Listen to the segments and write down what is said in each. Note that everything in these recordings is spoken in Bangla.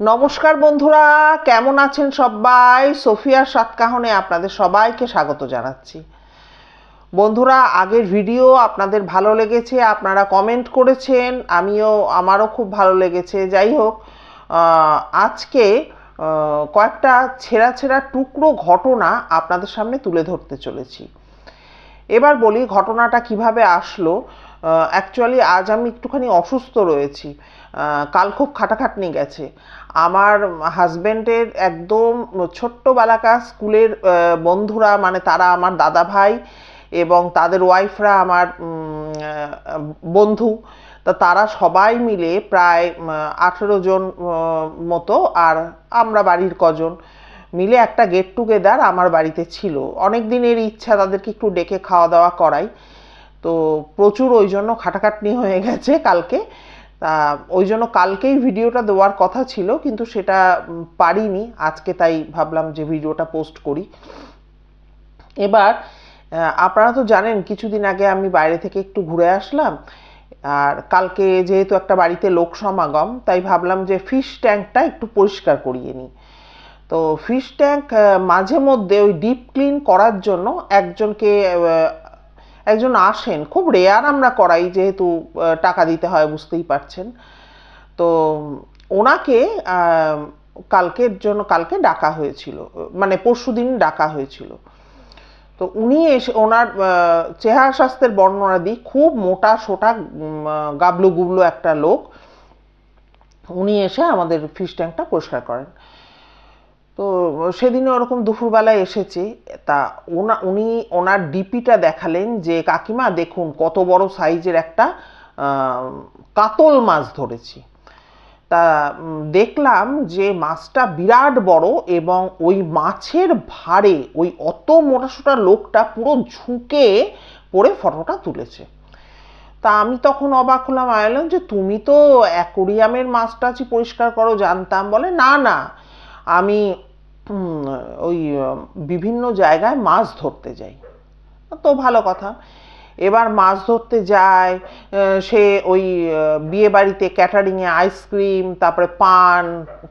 নমস্কার বন্ধুরা, কেমন আছেন সবাই? সোফিয়ার সাতকাহনে আপনাদের সবাইকে স্বাগত জানাচ্ছি। বন্ধুরা, আগের ভিডিও আপনাদের ভালো লেগেছে, আপনারা কমেন্ট করেছেন, আমিও, আমারও খুব ভালো লেগেছে। যাই হোক আজকে কয়েকটা ছেঁড়া ছেঁড়া টুকরো ঘটনা আপনাদের সামনে তুলে ধরতে চলেছি। এবার বলি ঘটনাটা কীভাবে আসলো। অ্যাকচুয়ালি আজ আমি একটুখানি অসুস্থ রয়েছি। কাল খুব খাটাখাটনি গেছে। আমার হাজব্যান্ডের একদম ছোট্টবেলাকার স্কুলের বন্ধুরা মানে তারা আমার দাদা ভাই এবং তাদের ওয়াইফরা আমার বন্ধু। তা তারা সবাই মিলে প্রায় আঠেরো জন মতো আর আমরা বাড়ির কজন মিলে একটা গেট টুগেদার আমার বাড়িতে ছিল। অনেক দিনের ইচ্ছা তাদেরকে একটু ডেকে খাওয়া দাওয়া করাই। তো প্রচুর ওই জন্য খাটাখাটনি হয়ে গেছে কালকে। তা ওই জন্য কালকেই ভিডিওটা দেওয়ার কথা ছিল, কিন্তু সেটা পারিনি। আজকে তাই ভাবলাম যে ভিডিওটা পোস্ট করি। এবার আপনারা তো জানেন, কিছুদিন আগে আমি বাইরে থেকে একটু ঘুরে আসলাম, আর কালকে যেহেতু একটা বাড়িতে লোক সমাগম, তাই ভাবলাম যে ফিশ ট্যাঙ্কটা একটু পরিষ্কার করিয়ে নিই। তো ফিশ ট্যাঙ্ক মাঝে মধ্যে ওই ডিপ ক্লিন করার জন্য একজনকে একজন আসেন, খুব রেয়ার আমরা করাই, যেহেতু টাকা দিতে হয়, বুঝতেই পারছেন। তো ওনাকে কালকের জন্য, কালকে ডাকা হয়েছিল মানে পরশু দিন ডাকা হয়েছিল। তো উনি এসে, ওনার চেহারা স্বাস্থ্যের বর্ণনা দিই, খুব মোটা, সোটা গাবলু গুবলু একটা লোক। উনি এসে আমাদের ফিশ ট্যাঙ্কটা পরিষ্কার করেন। তো সেদিনে ওরকম দুপুরবেলায় এসেছে। তা ওনা, উনি ওনার ডিপিটা দেখালেন যে, কাকিমা, দেখুন কত বড় সাইজের একটা কাতল মাছ ধরেছি। তা দেখলাম যে মাছটা বিরাট বড় এবং ওই মাছের ভারে ওই অত মোটাসোটা লোকটা পুরো ঝুঁকে পড়ে ফটোটা তুলেছে। তা আমি তখন অবাক হলাম, আমি বললাম যে, তুমি তো অ্যাকোরিয়ামের মাছ টাছই পরিষ্কার করো, জানতাম। বলে, না না আমি ওই বিভিন্ন জায়গায় মাছ ধরতে যাই। তো ভালো কথা। এবার মাছ ধরতে যায় সে ওই বিয়ে বাড়িতে ক্যাটারিংয়ে আইসক্রিম তারপরে পান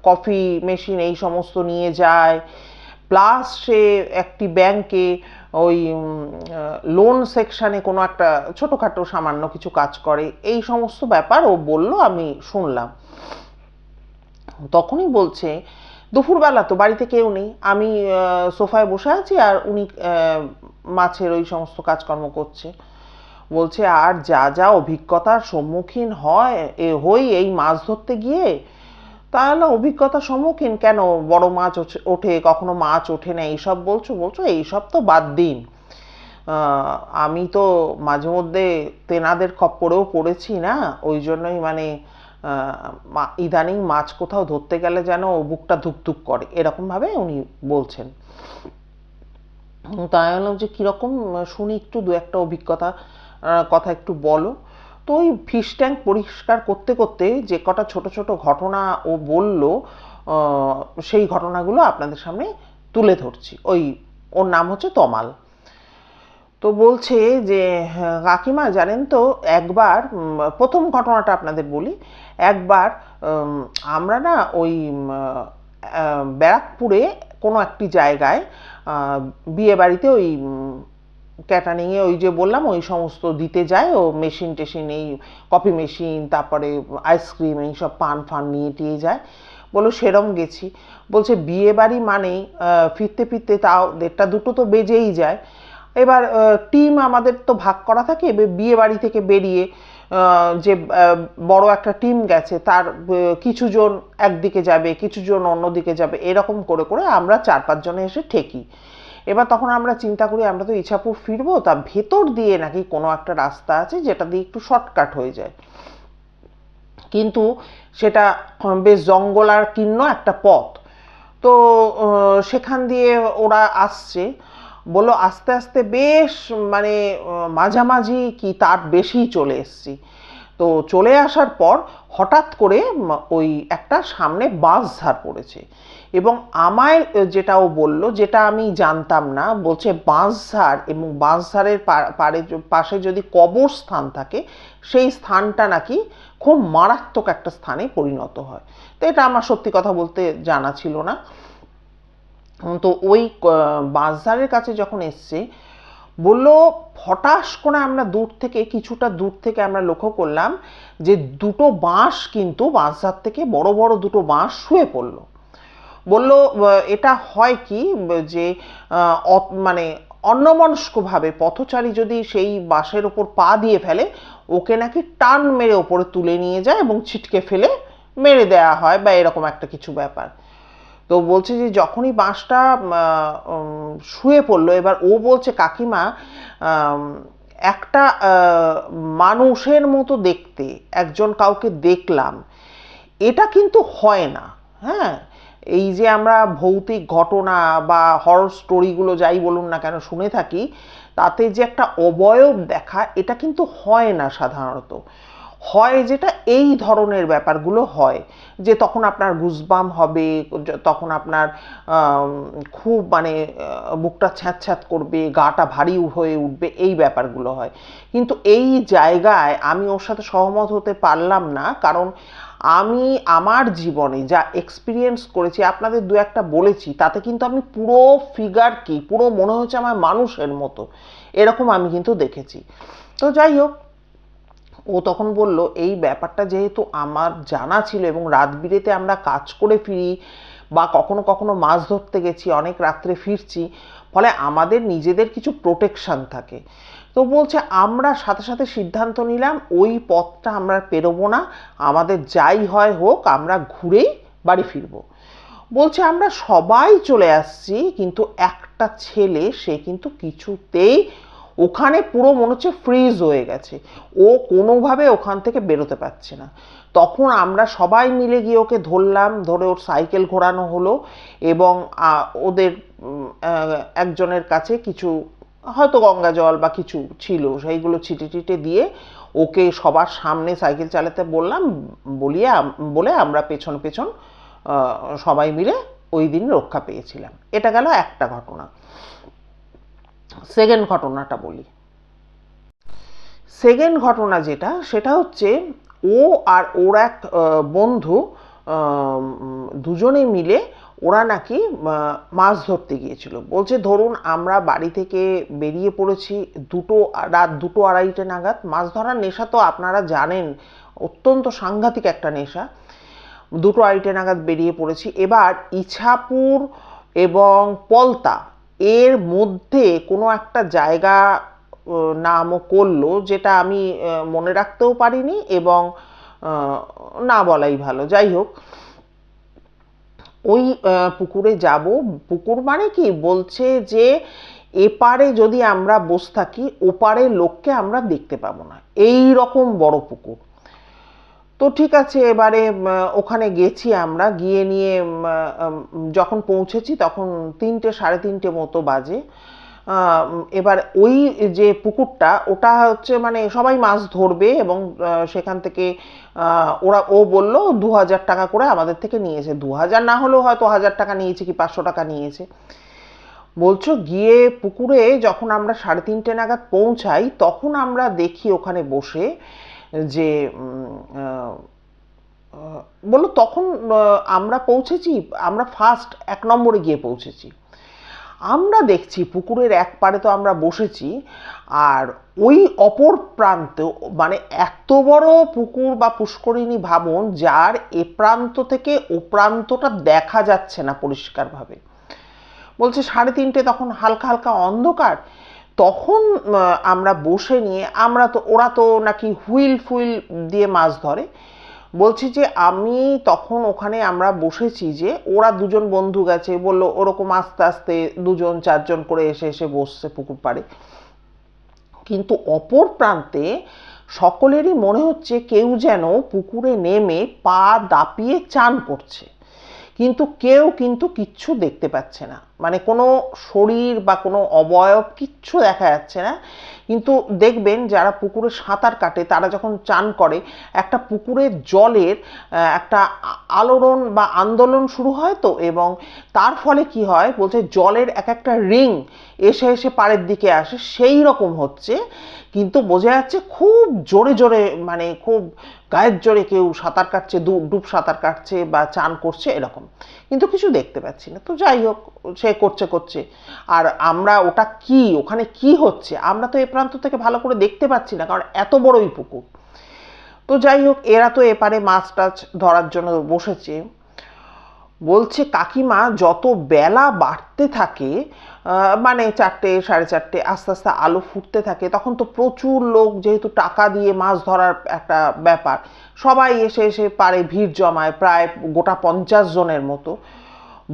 কফি মেশিন এই সমস্ত নিয়ে যায়। প্লাস সে একটি ব্যাংকে ওই লোন সেকশানে কোনো একটা ছোটোখাটো সামান্য কিছু কাজ করে। এই সমস্ত ব্যাপার ও বলল, আমি শুনলাম। তখনই বলছে দুপুরবেলা তো, বাড়িতে কেউ নেই। আমি সোফায় বসে আছি আর উনি মাছের ওই সমস্ত কাজকর্ম করছে। বলছে, আর যা যা অভিজ্ঞতার সম্মুখীন হয়, এ হই এই মাছ ধরতে গিয়ে, তাহলে অভিজ্ঞতার সম্মুখীন কেন? বড় মাছ ওঠে- কখনো মাছ ওঠে না, এইসব বলছো বলছো, এইসব তো বাদ দিন। আমি তো মাঝে মধ্যে তেনাদের খপ্পরেও পড়েছি না, ওই জন্যই মানে ইদানিং মাছ কোথাও ধরতে গেলে যেন ও বুকটা ধুকধুক করে। এরকমভাবে উনি বলছেন। তাই বললাম যে, কীরকম? শুনি একটু, দু একটা অভিজ্ঞতা কথা একটু বলো। তো ওই ফিশ ট্যাঙ্ক পরিষ্কার করতে করতে যে কটা ছোট ছোট ঘটনা ও বলল সেই ঘটনাগুলো আপনাদের সামনে তুলে ধরছি। ওই, ওর নাম হচ্ছে তমাল। তো বলছে যে হ্যাঁ, কাকিমা জানেন তো একবার প্রথম ঘটনাটা আপনাদের বলি। একবার আমরা না ওই ব্যারাকপুরে কোনো একটি জায়গায় বিয়ে বাড়িতে ওই ক্যাটারিংয়ে ওই যে বললাম ওই সমস্ত দিতে যায়। ও মেশিন টেশিন এই কফি মেশিন তারপরে আইসক্রিম এইসব পান ফান নিয়ে টিয়ে যায়। বলো সেরম গেছি। বলছে বিয়ে বাড়ি মানেই ফিরতে ফিরতে তাও দেড়টা দুটো তো বেজেই যায়। এবার টিম আমাদের তো ভাগ করা থাকে বিয়ে বাড়ি থেকে বেরিয়ে যে বড় একটা টিম গেছে, তার কিছু জন একদিকে যাবে কিছু জন অন্যদিকে যাবে, এরকম করে করে আমরা চার পাঁচজনে এসে ঠেকি। এবার তখন আমরা চিন্তা করি, আমরা তো ইছাপুর ফিরবো, তা ভেতর দিয়ে নাকি কোনো একটা রাস্তা আছে, যেটা দিয়ে একটু শর্টকাট হয়ে যায়। কিন্তু সেটা বেশ জঙ্গল আর একটা পথ। তো সেখান দিয়ে ওরা আসছে বলল, আস্তে আস্তে বেশ মানে মাঝামাঝি কি তার বেশি চলে এসছি। তো চলে আসার পর হঠাৎ করে ওই একটা সামনে বাস ঝাড় পড়েছে এবং আমায় যেটা ও বলল, যেটা আমি জানতাম না, বলছে বাঁশঝাড় এবং বাঁশঝাড়ের পা- পাড়ে পাশে যদি কবরস্থান থাকে, সেই স্থানটা নাকি খুব মারাত্মক একটা স্থানে পরিণত হয়। তো এটা আমার সত্যি কথা বলতে জানা ছিল না। তো ওই বাঁশঝাড়ের কাছে যখন এসছে, বলল, ফটাস করে আমরা দূর থেকে, কিছুটা দূর থেকে আমরা লক্ষ্য করলাম যে দুটো বাঁশ কিন্তু বাঁশঝাড় থেকে বড় বড় দুটো বাঁশ শুয়ে পড়ল। বলল এটা হয় কি যে মানে অন্যমনস্কভাবে পথচারী যদি সেই বাঁশের ওপর পা দিয়ে ফেলে, ওকে নাকি টান মেরে ওপরে তুলে নিয়ে যায় এবং ছিটকে ফেলে মেরে দেয়া হয় বা এরকম একটা কিছু ব্যাপার। তো বলছে যে যখনই বাঁশটা শুয়ে পড়ল, এবার ও বলছে, কাকিমা একটা মানুষের মতো দেখতে, একজন কাউকে দেখলাম, এটা কিন্তু হয় না। হ্যাঁ? এই যে আমরা ভৌতিক ঘটনা বা হরর স্টোরিগুলো যাই বলুন না কেন শুনে থাকি, তাতে যে একটা অবয়ব দেখা, এটা কিন্তু হয় না সাধারণত। হয় যেটা এই ধরনের ব্যাপারগুলো হয়, যে তখন আপনার গুজবাম হবে তখন আপনার খুব মানে বুকটা ছ্যাঁত ছ্যাঁত করবে, গাটা ভারী হয়ে উঠবে, এই ব্যাপারগুলো হয়। কিন্তু এই জায়গায় আমি ওর সাথে সহমত হতে পারলাম না, কারণ আমি আমার জীবনে যা এক্সপিরিয়েন্স করেছি, আপনাদের দু একটা বলেছি, তাতে কিন্তু আমি পুরো ফিগার কি, পুরো মনে হচ্ছে আমার মানুষের মতো, এরকম আমি কিন্তু দেখেছি। তো যাই হোক ও তখন বলল, এই ব্যাপারটা যেহেতু আমার জানা ছিল এবং রাত বিরেতে আমরা কাজ করে ফিরি বা কখনো কখনো মাছ ধরতে গেছি, অনেক রাত্রে ফিরছি, ফলে আমাদের নিজেদের কিছু প্রোটেকশান থাকে। তো বলছে, আমরা সাথে সাথে সিদ্ধান্ত নিলাম, ওই পথটা আমরা পেরোবো না, আমাদের যাই হয় হোক, আমরা ঘুরেই বাড়ি ফিরবো। বলছে, আমরা সবাই চলে আসছি, কিন্তু একটা ছেলে, সে কিন্তু কিছুতেই ওখানে পুরো মনে হচ্ছে ফ্রিজ হয়ে গেছে। ও কোনোভাবে ওখান থেকে বেরোতে পারছে না। তখন আমরা সবাই মিলে গিয়ে ওকে ধরলাম, ধরে ওর সাইকেল ঘোরানো হলো এবং ওদের একজনের কাছে কিছু, হয়তো গঙ্গা জল বা কিছু ছিল, সেইগুলো ছিটে টিটে দিয়ে ওকে সবার সামনে সাইকেল চালাতে বললাম, বলিয়ে, বলে আমরা পেছন পেছন সবাই মিলে ওই দিন রক্ষা পেয়েছিলাম। এটা গেল একটা ঘটনা। সেকেন্ড ঘটনাটা বলি। সেকেন্ড ঘটনা যেটা, সেটা হচ্ছে ও আর ওর এক বন্ধু দুজনে মিলে ওরা নাকি মাছ ধরতে গিয়েছিল। বলছে, ধরুন আমরা বাড়ি থেকে বেরিয়ে পড়েছি, দুটো রাত, দুটো আড়াইটে নাগাদ। মাছ ধরার নেশা তো আপনারা জানেন, অত্যন্ত সাংঘাতিক একটা নেশা। দুটো আড়াইটে নাগাদ বেরিয়ে পড়েছি। এবার ইছাপুর এবং পলতা এর মধ্যে কোনো একটা জায়গা নামও করল যেটা আমি মনে রাখতেও পারিনি এবং না বলাই ভালো। যাই হোক, ওই পুকুরে যাব। পুকুর মানে কি? বলছে যে এপারে যদি আমরা বসে থাকি ওপারে লোককে আমরা দেখতে পাবো না। এই রকম বড় পুকুর। তো ঠিক আছে, এবারে ওখানে গেছি আমরা, গিয়ে নিয়ে যখন পৌঁছেছি তখন তিনটে, সাড়ে তিনটে মতো বাজে। এবার ওই যে পুকুরটা, ওটা হচ্ছে মানে সবাই মাছ ধরবে এবং সেখান থেকে ওরা, ও বলল দু হাজার টাকা করে আমাদের থেকে নিয়েছে। দু হাজার না হলেও হয়তো হাজার টাকা নিয়েছে কি পাঁচশো টাকা নিয়েছে। বলছো গিয়ে পুকুরে যখন আমরা সাড়ে তিনটে নাগাদ পৌঁছাই, তখন আমরা দেখি ওখানে বসে যে বলল তখন আমরা পৌঁছেছি, আমরা ফার্স্ট এক নম্বরে গিয়ে পৌঁছেছি। আমরা দেখছি পুকুরের এক পারে তো আমরা বসেছি, আর ওই অপর প্রান্ত মানে এত বড় পুকুর বা পুষ্করিণী ভাবন, যার এ প্রান্ত থেকে ও প্রান্তটা দেখা যাচ্ছে না পরিষ্কারভাবে। বলছে সাড়ে তিনটে তখন হালকা হালকা অন্ধকার তখন আমরা বসে নিয়ে, আমরা তো, ওরা তো নাকি হুইল ফুইল দিয়ে মাছ ধরে। বলছি যে, আমি তখন ওখানে আমরা বসেছি যে, ওরা দুজন বন্ধু গেছে, বলল ওরকম আস্তে আস্তে দুজন, চারজন করে এসে এসে বসছে পুকুর পাড়ে। কিন্তু অপর প্রান্তে সকলেরই মনে হচ্ছে কেউ যেন পুকুরে নেমে পা দাপিয়ে চান করছে। কিন্তু কেউ কিন্তু কিচ্ছু দেখতে পাচ্ছে না। মানে কোনো শরীর বা কোনো অবয়ব কিচ্ছু দেখা যাচ্ছে না। কিন্তু দেখবেন যারা পুকুরে সাঁতার কাটে, তারা যখন চান করে, একটা পুকুরের জলের একটা আলোড়ন বা আন্দোলন শুরু হয় তো এবং তার ফলে কি হয়? বলছে জলের এক একটা রিং এসে এসে পাড়ের দিকে আসে। সেই রকম হচ্ছে। কিন্তু বোঝা যাচ্ছে খুব জোরে জোরে মানে খুব গায়ের জোরে কেউ সাঁতার কাটছে ডুব সাঁতার কাটছে বা চান করছে, এরকম। কিন্তু কিছু দেখতে পাচ্ছি না। তো যাই হোক, সে করছে করছে। আর আমরা ওটা কি, ওখানে কি হচ্ছে, আমরা তো এ প্রান্ত থেকে ভালো করে দেখতে পাচ্ছি না, কারণ এত বড়ই পুকুর। তো যাই হোক, এরা তো এপারে মাছ টাছ ধরার জন্য বসেছে। বলছে, কাকিমা, যত বেলা বাড়তে থাকে মানে চারটে, সাড়ে চারটে, আস্তে আস্তে আলো ফুটতে থাকে, তখন তো প্রচুর লোক যেহেতু টাকা দিয়ে মাছ ধরার একটা ব্যাপার, সবাই এসে এসে পারে ভিড় জমায়, প্রায় গোটা পঞ্চাশ জনের মতো।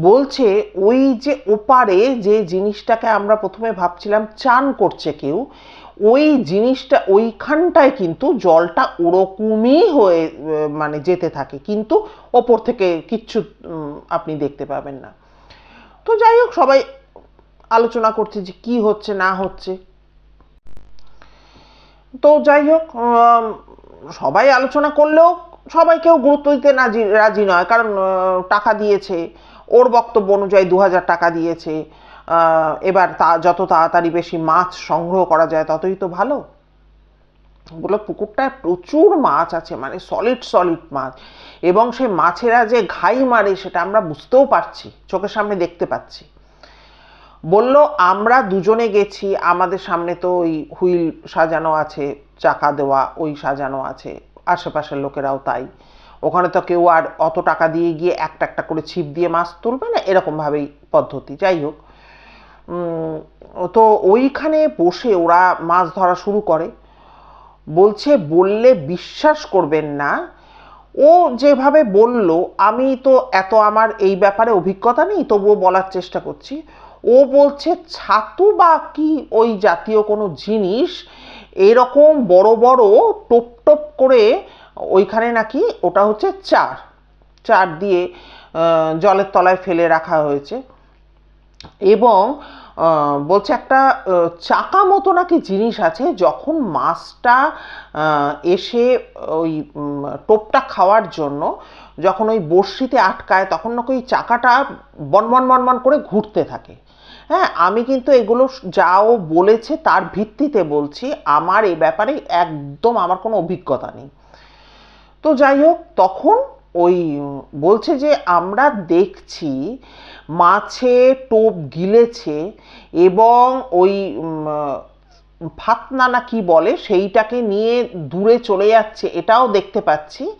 বলছে, ওই যে ওপারে যে জিনিসটাকে আমরা প্রথমে ভাবছিলাম, চান করছে কেউ ওই জিনিসটা, ওইখানটায় কিন্তু জলটা ওরকমই হয়ে মানে যেতে থাকে। কিন্তু ওপর থেকে কিচ্ছু আপনি দেখতে পাবেন না। তো যাই হোক, সবাই আলোচনা করছে যে কি হচ্ছে, না হচ্ছে। তো যাই হোক সবাই আলোচনা করলেও সবাই কেউ গুরুত্ব দিতে রাজি রাজি নয়। কারণ টাকা দিয়েছে, ওর বক্তব্য অনুযায়ী দু হাজার টাকা দিয়েছে। এবার তা যত তাড়াতাড়ি বেশি মাছ সংগ্রহ করা যায়, ততই তো ভালো। বলল, পুকুরটায় প্রচুর মাছ আছে মানে সলিড সলিড মাছ। এবং সে মাছেরা যে ঘাই মারে, সেটা আমরা বুঝতেও পারছি, চোখের সামনে দেখতে পাচ্ছি। বলল, আমরা দুজনে গেছি, আমাদের সামনে তো ওই হুইল সাজানো আছে, চাকা দেওয়া, ওই সাজানো আছে, আশেপাশের লোকেরাও তাই। ওখানে তো কেউ আর অত টাকা দিয়ে গিয়ে একটা একটা করে ছিপ দিয়ে মাছ তুলবে না এরকমভাবেই পদ্ধতি। যাই হোক তো ওইখানে বসে ওরা মাছ ধরা শুরু করে। বলছে, বললে বিশ্বাস করবেন না। ও যেভাবে বলল, আমি তো এত আমার এই ব্যাপারে অভিজ্ঞতা নেই, তবুও বলার চেষ্টা করছি। ও বলছে, ছাতু বা কি ওই জাতীয় কোনো জিনিস? এরকম বড় বড় টোপ টোপ করে ওইখানে নাকি ওটা হচ্ছে চার। চার দিয়ে জলের তলায় ফেলে রাখা হয়েছে। এবং বলছে একটা চাকা মতো নাকি জিনিস আছে, যখন মাছটা এসে ওই টোপটা খাওয়ার জন্য যখন ওই বড়শিতে আটকায়, তখন নাকি ওই চাকাটা বনবন বনবন করে ঘুরতে থাকে। হ্যাঁ আমি কিন্তু এগুলো যাও বলেছে তার ভিত্তিতে বলছি, আমার এ ব্যাপারে একদম আমার কোনো অভিজ্ঞতা নেই। তো যাই হোক, তখন ওই বলছে যে আমরা দেখছি মাছে টোপ গিলেছে এবং ওই ফাতনা না কি বলে সেইটাকে নিয়ে দূরে চলে যাচ্ছে, এটাও দেখতে পাচ্ছি।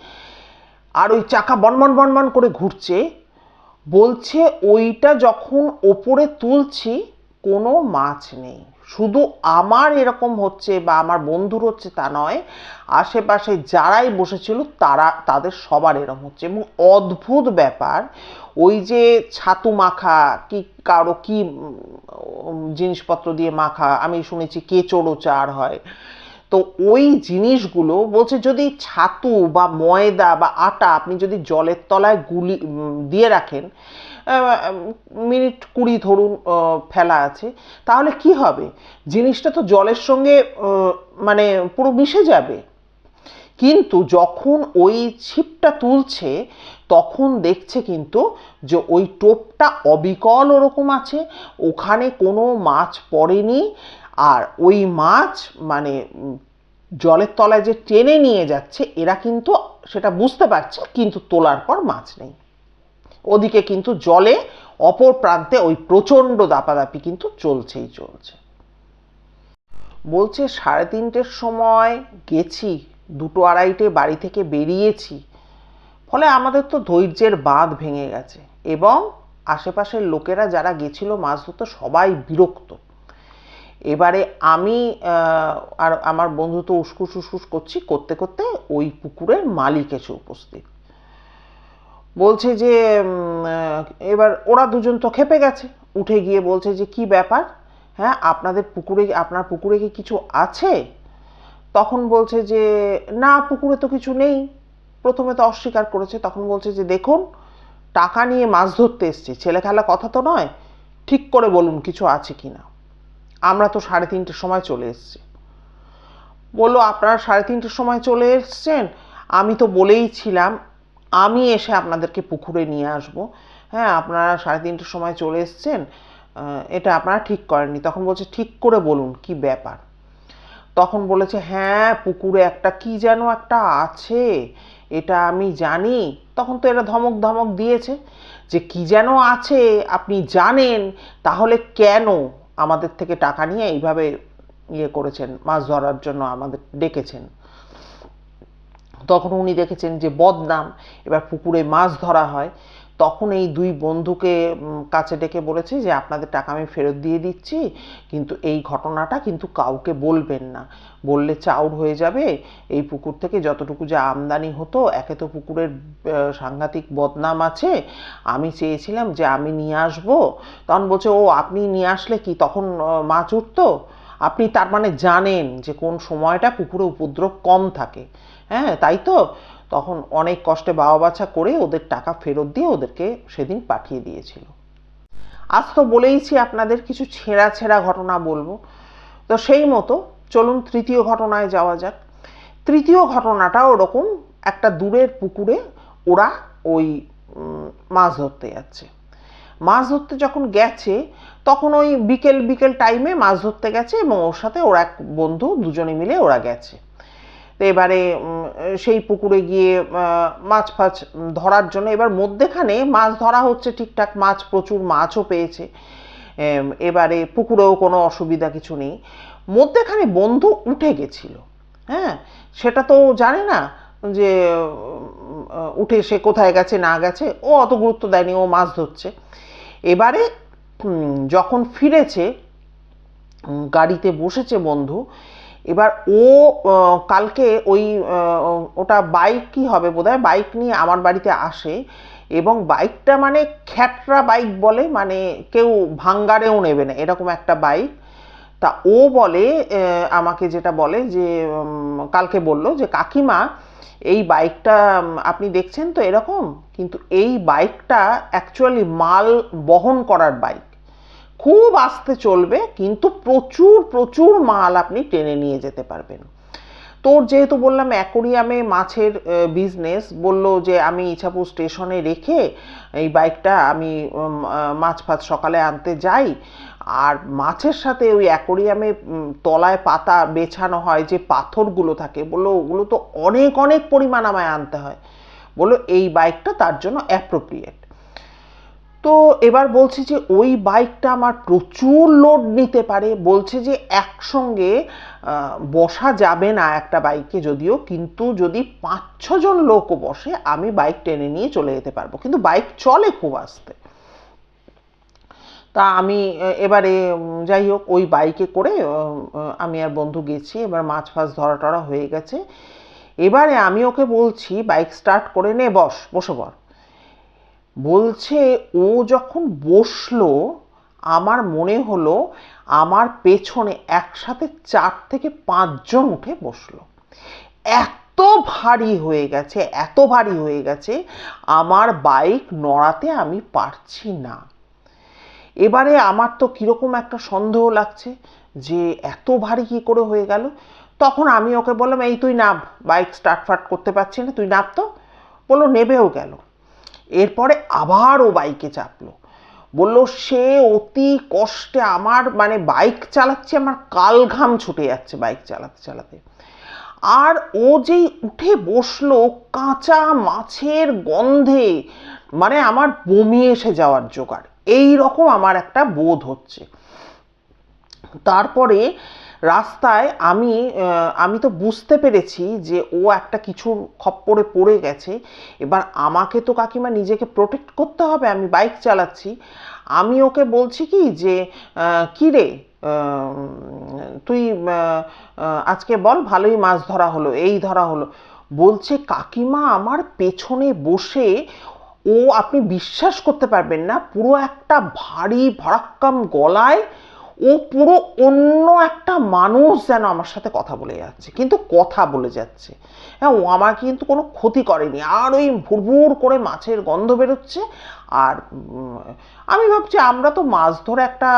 আর ওই চাকা বনবন বনবন করে ঘুরছে। বলছে, ওইটা যখন ওপরে তুলছি, কোনো মাছ নেই। শুধু আমার এরকম হচ্ছে বা আমার বন্ধুর হচ্ছে তা নয়, আশেপাশে যারাই বসেছিল তারা, তাদের সবার এরকম হচ্ছে। এবং অদ্ভুত ব্যাপার, ওই যে ছাতু মাখা, কি কারও কি জিনিসপত্র দিয়ে মাখা, আমি শুনেছি কেচোরও চার হয়। তো ওই জিনিসগুলো বলছে যদি ছাতু বা ময়দা বা আটা আপনি যদি জলের তলায় গুলি দিয়ে রাখেন মিনিট কুড়ি ধরুন ফেলা আছে, তাহলে কি হবে? জিনিসটা তো জলের সঙ্গে মানে পুরো মিশে যাবে। কিন্তু যখন ওই ছিপটা তুলছে, তখন দেখছে কিন্তু যে ওই টোপটা অবিকল ওরকম আছে, ওখানে কোনো মাছ পড়েনি আর ওই মাছ মানে জলের তলায় যে টেনে নিয়ে যাচ্ছে, এরা কিন্তু সেটা বুঝতে পারছে, কিন্তু তোলার পর মাছ নেই। ওদিকে কিন্তু জলে অপর প্রান্তে ওই প্রচণ্ড দাপাদাপি কিন্তু চলছেই চলছে। বলছে, সাড়ে তিনটের সময় গেছি, দুটো আড়াইটে বাড়ি থেকে বেরিয়েছি। ফলে আমাদের তো ধৈর্যের বাঁধ ভেঙে গেছে এবং আশেপাশের লোকেরা যারা গেছিল মাছ ধরতে সবাই বিরক্ত। এবারে আমি আর আমার বন্ধু তো উসকুস উসকুস করছি, করতে করতে ওই পুকুরের মালিক এসে উপস্থিত। বলছে যে এবার ওরা দুজন তো খেপে গেছে। উঠে গিয়ে বলছে যে, কি ব্যাপার? হ্যাঁ আপনাদের পুকুরে, আপনার পুকুরে কি কিছু আছে? তখন বলছে যে, না, পুকুরে তো কিছু নেই। প্রথমে তো অস্বীকার করেছে। তখন বলছে যে, দেখুন, টাকা নিয়ে মাছ ধরতে এসছি। ছেলে খেলা কথা তো নয়। ঠিক করে বলুন, কিছু আছে কি না আমরা তো সাড়ে তিনটের সময় চলে এসেছি। বলল, আপনারা সাড়ে তিনটের সময় চলে এসছেন? আমি তো বলেই ছিলাম, আমি এসে আপনাদেরকে পুকুরে নিয়ে আসব। হ্যাঁ আপনারা সাড়ে তিনটের সময় চলে এসছেন এটা আপনারা ঠিক করেননি। তখন বলছে, ঠিক করে বলুন, কি ব্যাপার? তখন বলেছে হ্যাঁ পুকুরে একটা কি যেন একটা আছে, এটা আমি জানি। তখন তো এরা ধমক ধমক দিয়েছে যে, কি যেন আছে, আপনি জানেন, তাহলে কেন? আমাদের থেকে টাকা নিয়ে এইভাবে ইয়ে করেছেন, মাছ ধরার জন্য আমাদের ডেকেছেন। তখন উনি দেখেছেন যে বদনাম, এবার পুকুরে মাছ ধরা হয়। তখন এই দুই বন্ধুকে কাছে ডেকে বলেছে যে, আপনাদের টাকা আমি ফেরত দিয়ে দিচ্ছি, কিন্তু এই ঘটনাটা কিন্তু কাউকে বলবেন না। বললে চাউর হয়ে যাবে। এই পুকুর থেকে যতটুকু যে আমদানি হতো, একে তো পুকুরের সাংঘাতিক বদনাম আছে। আমি চেয়েছিলাম যে আমি নিয়ে আসব। তখন বলছে, ও, আপনি নিয়ে আসলে কি? তখন মাছ উঠতো? আপনি তার মানে জানেন যে কোন সময়টা পুকুরে উপদ্রব কম থাকে। হ্যাঁ তাই তো? তখন অনেক কষ্টে বাবা বাছা করে ওদের টাকা ফেরত দিয়ে ওদেরকে সেদিন পাঠিয়ে দিয়েছিল। আজ তো বলেইছি আপনাদের কিছু ছেঁড়া ছেঁড়া ঘটনা বলব। তো সেই মতো চলুন তৃতীয় ঘটনায় যাওয়া যাক। তৃতীয় ঘটনাটা ওরকম, একটা দূরের পুকুরে ওরা ওই মাছ ধরতে যাচ্ছে। মাছ ধরতে যখন গেছে, তখন ওই বিকেল বিকেল টাইমে মাছ ধরতে গেছে এবং ওর সাথে ওরা এক বন্ধু দুজনে মিলে ওরা গেছে। তো এবারে সেই পুকুরে গিয়ে মাছ ফাছ ধরার জন্য এবার মধ্যেখানে মাছ ধরা হচ্ছে ঠিকঠাক, মাছ প্রচুর, মাছও পেয়েছে। এবারে পুকুরেও কোনো অসুবিধা কিছু নেই। মধ্যেখানে বন্ধু উঠে গেছিল। হ্যাঁ? সেটা তো জানে না যে উঠে সে কোথায় গেছে, না গেছে, ও অত গুরুত্ব দেয়নি, ও মাছ ধরছে। এবারে যখন ফিরেছে গাড়িতে বসেছে বন্ধু, এবার ও কালকে ওই ওটা বাইক কি হবে বোধহয়? বাইক নিয়ে আমার বাড়িতে আসে এবং বাইকটা মানে খ্যাটরা বাইক বলে মানে কেউ ভাঙ্গারেও নেবে না, এরকম একটা বাইক তা ও বলে আমাকে যেটা বলে যে কালকে বলল যে, কাকিমা, এই বাইকটা আপনি দেখছেন তো এরকম? কিন্তু এই বাইকটা অ্যাকচুয়ালি মাল বহন করার বাইক। খুব আস্তে চলবে, কিন্তু প্রচুর প্রচুর মাল আপনি টেনে নিয়ে যেতে পারবেন। তোর যেহেতু বললাম অ্যাকোরিয়ামে মাছের বিজনেস বলল যে, আমি ইছাপুর স্টেশনে রেখে এই বাইকটা আমি মাছ ফাছ সকালে আনতে যাই। আর মাছের সাথে ওই অ্যাকোরিয়ামে তলায় পাতা বেছানো হয়, যে পাথরগুলো থাকে, বলল ওগুলো তো অনেক অনেক পরিমাণ আমায় আনতে হয়। বলল এই বাইকটা তার জন্য অ্যাপ্রোপ্রিয়েট তো এবার বলছে যে ওই বাইকটা আমার প্রচুর লোড নিতে পারে, বলছে যে একসঙ্গে বসা যাবে না একটা বাইকে যদিও, কিন্তু যদি পাঁচ, ছজন লোকও বসে, আমি বাইক টেনে নিয়ে চলে যেতে পারব। কিন্তু বাইক চলে খুব আস্তে। তা আমি এবারে যাই হোক, ওই বাইকে করে আমি আর বন্ধু গেছি, এবার মাছ ফাছ ধরা টরা হয়ে গেছে। এবারে আমি ওকে বলছি, বাইক স্টার্ট করে নে, বস, বসে পড়। বলছে, ও যখন বসল, আমার মনে হলো, আমার পেছনে একসাথে চার থেকে পাঁচজন উঠে বসল। এত ভারী হয়ে গেছে, এত ভারী হয়ে গেছে, আমার বাইক নড়াতে আমি পারছি না। এবারে আমার তো কীরকম একটা সন্দেহ লাগছে যে এত ভারী কী করে হয়ে গেল। তখন আমি ওকে বললাম, এই তুই নাম বাইক স্টার্ট ফাট করতে পারছি না, তুই নাম তো? বলল, নেবেও গেল এরপরে আবার ও বাইকে চাপলো। বলল, সে অতি কষ্টে আমার মানে বাইক চালাচ্ছে, আমার কাল ঘাম ছুটে যাচ্ছে বাইক চালাতে চালাতে। আর ও যেই উঠে বসল, কাঁচা মাছের গন্ধে মানে আমার বমি এসে যাওয়ার জোগাড়। এই রকম আমার একটা বোধ হচ্ছে। তারপরে রাস্তায় আমি আমি তো বুঝতে পেরেছি যে ও একটা কিছুর খপ্পরে পড়ে গেছে। এবার আমাকে তো কাকিমা নিজেকে প্রোটেক্ট করতে হবে আমি বাইক চালাচ্ছি। আমি ওকে বলছি কি যে আহ, কি রে তুই আজকে বল ভালোই মাছ ধরা হলো এই ধরা হলো। বলছে কাকিমা আমার পেছনে বসে ও আপনি বিশ্বাস করতে পারবেন না, পুরো একটা ভারী, ভারাক্কাম গলায় ও পুরো অন্য একটা মানুষ যেন আমার সাথে কথা বলে যাচ্ছে, কিন্তু কথা বলে যাচ্ছে। হ্যাঁ ও আমার কিন্তু কোনো ক্ষতি করেনি, আর ওই ভুরভুর করে মাছের গন্ধ বেরোচ্ছে, আর আমি ভাবছি আমরা তো মাছ ধরে একটা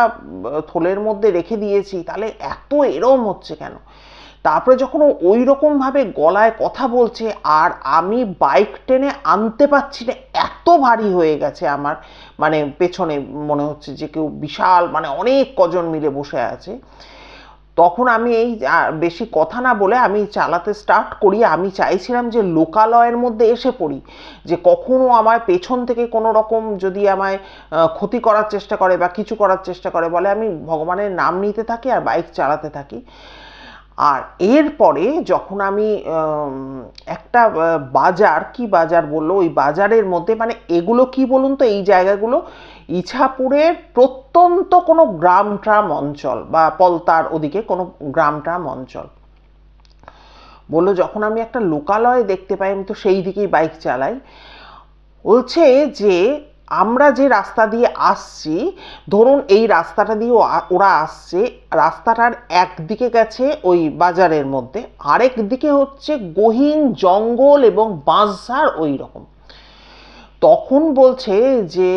থলের মধ্যে রেখে দিয়েছি, তাহলে এত এরম হচ্ছে কেন? তারপরে যখন ওই রকমভাবে গলায় কথা বলছে আর আমি বাইক টেনে আনতে পারছি না, এত ভারী হয়ে গেছে আমার মানে পেছনে মনে হচ্ছে যে কেউ বিশাল মানে অনেক কজন মিলে বসে আছে। তখন আমি এই বেশি কথা না বলে আমি চালাতে স্টার্ট করি। আমি চাইছিলাম যে লোকালয়ের মধ্যে এসে পড়ি, যে কখনো আমার পেছন থেকে কোনো রকম যদি আমায় ক্ষতি করার চেষ্টা করে বা কিছু করার চেষ্টা করে বলে, আমি ভগবানের নাম নিতে থাকি আর বাইক চালাতে থাকি। আর এরপরে যখন আমি একটা বাজার, কি বাজার বলল? ওই বাজারের মধ্যে মানে এগুলো কি বলুন তো? এই জায়গাগুলো, ইছাপুরের প্রত্যন্ত কোনো গ্রাম ট্রাম অঞ্চল বা পলতার ওদিকে কোনো গ্রাম ট্রাম অঞ্চল। বলল, যখন আমি একটা লোকালয় দেখতে পাই, আমি তো সেই দিকেই বাইক চালাই। বলছে যে আমরা যে রাস্তা দিয়ে আসছি, ধরুন এই রাস্তাটা দিয়ে ওরা আসছে, রাস্তাটার একদিকে গেছে ওই বাজারের মধ্যে, আরেক দিকে হচ্ছে গহীন জঙ্গল এবং বাঁশঝাড় ওই রকম তখন বলছে যে,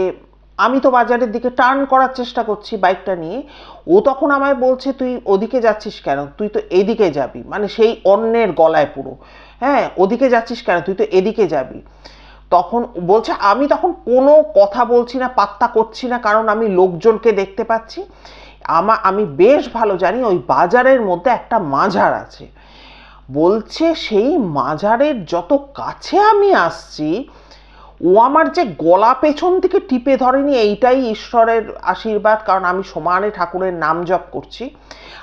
আমি তো বাজারের দিকে টার্ন করার চেষ্টা করছি বাইকটা নিয়ে। ও তখন আমায় বলছে, তুই ওদিকে যাচ্ছিস কেন? তুই তো এদিকে যাবি। মানে সেই অন্যের গলায় পুরো। হ্যাঁ ওদিকে যাচ্ছিস কেন? তুই তো এদিকে যাবি। তখন বলছে, আমি তখন কোনো কথা বলছি না, পাত্তা করছি না, কারণ আমি লোকজনকে দেখতে পাচ্ছি। আমা, আমি বেশ ভালো জানি, ওই বাজারের মধ্যে একটা মাঝার আছে। বলছে, সেই মাজারের যত কাছে আমি আসছি, ও আমার যে গলা পেছন থেকে টিপে ধরেনি, এইটাই ঈশ্বরের আশীর্বাদ, কারণ আমি সমানে ঠাকুরের নাম জপ করছি।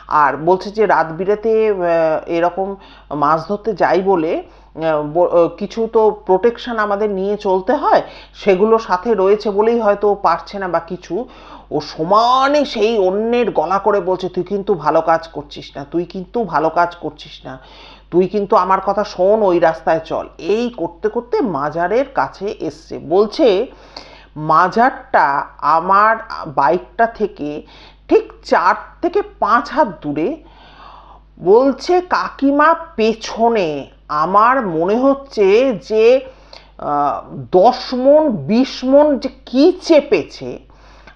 আর বলছে যে, রাত বিরেতে এরকম মাছ ধরতে যাই বলে কিছু তো প্রোটেকশন আমাদের নিয়ে চলতে হয়, সেগুলো সাথে রয়েছে বলেই হয়তো ও পারছে না বা কিছু। ও সমানে সেই অন্যের গলা করে বলছে, তুই কিন্তু ভালো কাজ করছিস না, তুই কিন্তু ভালো কাজ করছিস না, তুই কিন্তু আমার কথা শোন, ওই রাস্তায় চল। এই করতে করতে মাজারের কাছে এসছে। বলছে, মাজারটা আমার বাইকটা থেকে ঠিক চার থেকে পাঁচ হাত দূরে, বলছে কাকিমা পেছনে আমার মনে হচ্ছে যে দশ মন, বিশ মন যে কি চেপেছে,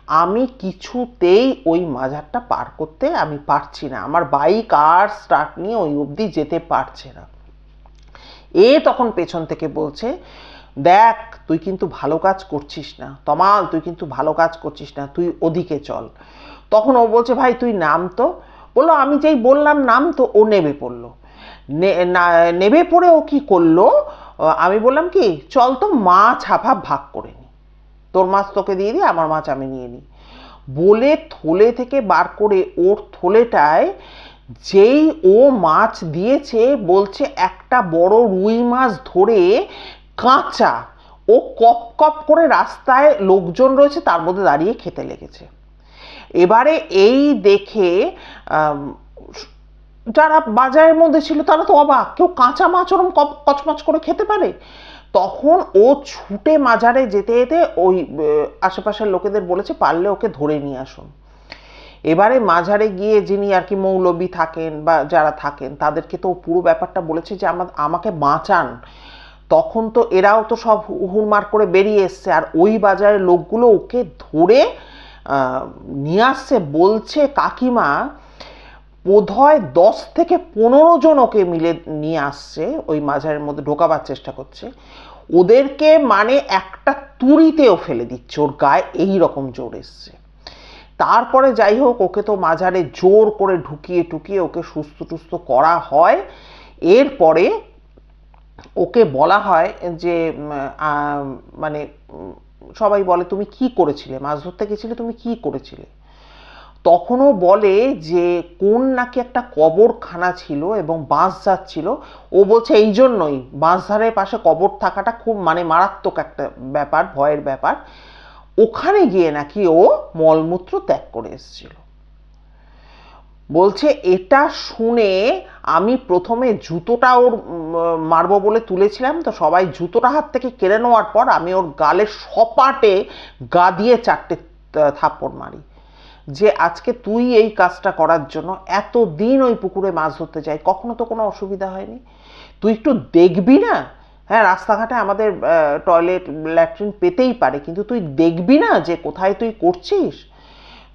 আমি কিছুতেই ওই মাঝারটা পার করতে আমি পারছি না। আমার বাইক আর স্টার্ট নিয়ে ওই অবধি যেতে পারছে না। এ তখন পেছন থেকে বলছে, দেখ, তুই কিন্তু ভালো কাজ করছিস না। তমাল, তুই কিন্তু ভালো কাজ করছিস না। তুই ওদিকে চল। তখন ও বলছে, ভাই, তুই নাম তো? বলল, আমি যেই বললাম নাম তো ও নেমে পড়ল নে- না- নেমে পড়ে ও কি করল? আমি বললাম কি, চল তো মাছ হাফা ভাগ করে নি। তোর মাছ তোকে দিয়ে দিই আমার মাছ আমি নিয়ে নিই বলে থলে থেকে বার করে ওর থলেটায় যেই ও মাছ দিয়েছে, বলছে একটা বড় রুই মাছ ধরে কাঁচা। ও কপ কপ করে রাস্তায় লোকজন রয়েছে, তার মধ্যে দাঁড়িয়ে খেতে লেগেছে। এবারে এই দেখে যারা বাজারের মধ্যে ছিল তারা তো অবাক। কেউ কাঁচা মাছ ওরম কচমচ করে খেতে পারে? তখন ও ছুটে মাজারে যেতে যেতে ওই আশেপাশের লোকেদের বলেছে, পারলে ওকে ধরে নিয়ে আসুন। এবারে মাঝারে গিয়ে যিনি আর কি মৌলবী থাকেন বা যারা থাকেন, তাদেরকে তো পুরো ব্যাপারটা বলেছে যে, আমার, আমাকে বাঁচান। তখন তো এরাও তো সব হুড়মার করে বেরিয়ে এসছে। আর ওই বাজারের লোকগুলো ওকে ধরে নিয়ে আসছে, বলছে, কাকিমা বোধহয় দশ থেকে পনেরো জন ওকে মিলে নিয়ে আসছে, ওই মাঝারের মধ্যে ঢোকাবার চেষ্টা করছে। ওদেরকে মানে একটা তুড়িতেও ফেলে দিচ্ছে, ওর গায়ে এই রকম জোর এসছে। তারপরে যাই হোক, ওকে তো মাঝারে জোর করে ঢুকিয়ে টুকিয়ে ওকে সুস্থ টুস্থ করা হয়। এরপরে ওকে বলা হয় যে মানে সবাই বলে, তুমি কি করেছিলে? মাছ ধরতে গেছিলে? তুমি কি করেছিলে? তখনও বলে যে, কোন নাকি একটা কবরখানা ছিল এবং বাঁশঝাড় ছিল। ও বলছে, এই জন্যই। বাঁশঝাড়ের পাশে কবর থাকাটা খুব মানে মারাত্মক একটা ব্যাপার, ভয়ের ব্যাপার। ওখানে গিয়ে নাকি ও মলমূত্র ত্যাগ করে এসেছিল। বলছে, এটা শুনে আমি প্রথমে জুতোটা ওর মারবো বলে তুলেছিলাম। তো সবাই জুতোটা হাত থেকে কেড়ে নেওয়ার পর আমি ওর গালে সপাটে গা দিয়ে চারটে থাপ্পড় মারি। যে আজকে তুই এই কাজটা করার জন্য এত দিন ওই পুকুরে মাছ ধরতে যাই, কখনো তো কোনো অসুবিধা হয়নি? তুই একটু দেখবি না? হ্যাঁ রাস্তাঘাটে আমাদের টয়লেট ল্যাট্রিন পেতেই পারে, কিন্তু তুই দেখবি না যে কোথায় তুই করছিস?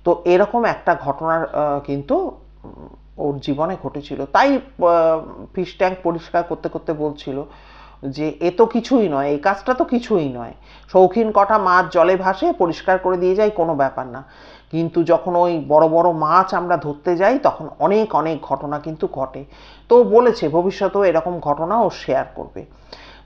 তো এরকম একটা ঘটনার কিন্তু ওর জীবনে ঘটেছিল। তাই ফিশ ট্যাঙ্ক পরিষ্কার করতে করতে বলছিল যে এ তো কিছুই নয়, এই কাজটা তো কিছুই নয়। শৌখিন কটা মাছ জলে ভাসে, পরিষ্কার করে দিয়ে যায়, কোনো ব্যাপার না। কিন্তু যখন ওই বড় বড় মাছ আমরা ধরতে যাই, তখন অনেক অনেক ঘটনা কিন্তু ঘটে। তো বলেছে, ভবিষ্যতেও এরকম ঘটনা ও শেয়ার করবে।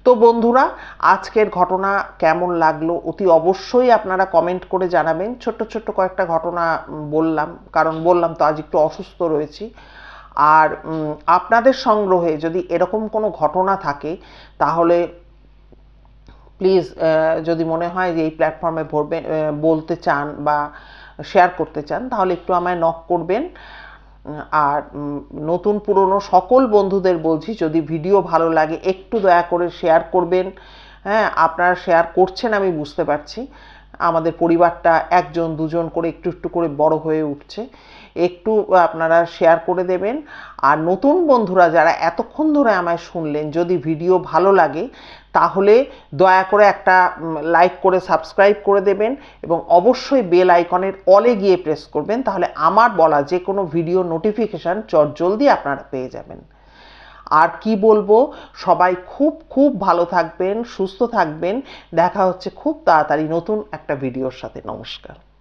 তো বন্ধুরা, আজকের ঘটনা কেমন লাগল অতি অবশ্যই আপনারা কমেন্ট করে জানাবেন। ছোট্ট ছোট্ট কয়েকটা ঘটনা বললাম, কারণ বললাম তো আজ একটু অসুস্থ রয়েছি। আর আপনাদের সংগ্রহে যদি এরকম কোনো ঘটনা থাকে, তাহলে প্লিজ যদি মনে হয় যে এই প্ল্যাটফর্মে ভরবেন বলতে চান বা শেয়ার করতে চান, তাহলে একটু আমায় নক করবেন। আর নতুন পুরনো সকল বন্ধুদের বলছি, যদি ভিডিও ভালো লাগে, একটু দয়া করে শেয়ার করবেন। হ্যাঁ আপনারা শেয়ার করছেন আমি বুঝতে পারছি। আমাদের পরিবারটা একজন দুজন করে একটু একটু করে বড় হয়ে উঠছে। একটু আপনারা শেয়ার করে দেবেন। আর নতুন বন্ধুরা যারা এতক্ষণ ধরে আমায় শুনলেন, যদি ভিডিও ভালো লাগে, তাহলে দয়া করে একটা লাইক করে সাবস্ক্রাইব করে দেবেন এবং অবশ্যই বেল আইকনের অলে গিয়ে প্রেস করবেন, তাহলে আমার বলা যে কোনো ভিডিও নোটিফিকেশান চট জলদি আপনারা পেয়ে যাবেন। আর কি বলব, সবাই খুব খুব ভালো থাকবেন, সুস্থ থাকবেন। দেখা হচ্ছে খুব তাড়াতাড়ি নতুন একটা ভিডিওর সাথে। নমস্কার।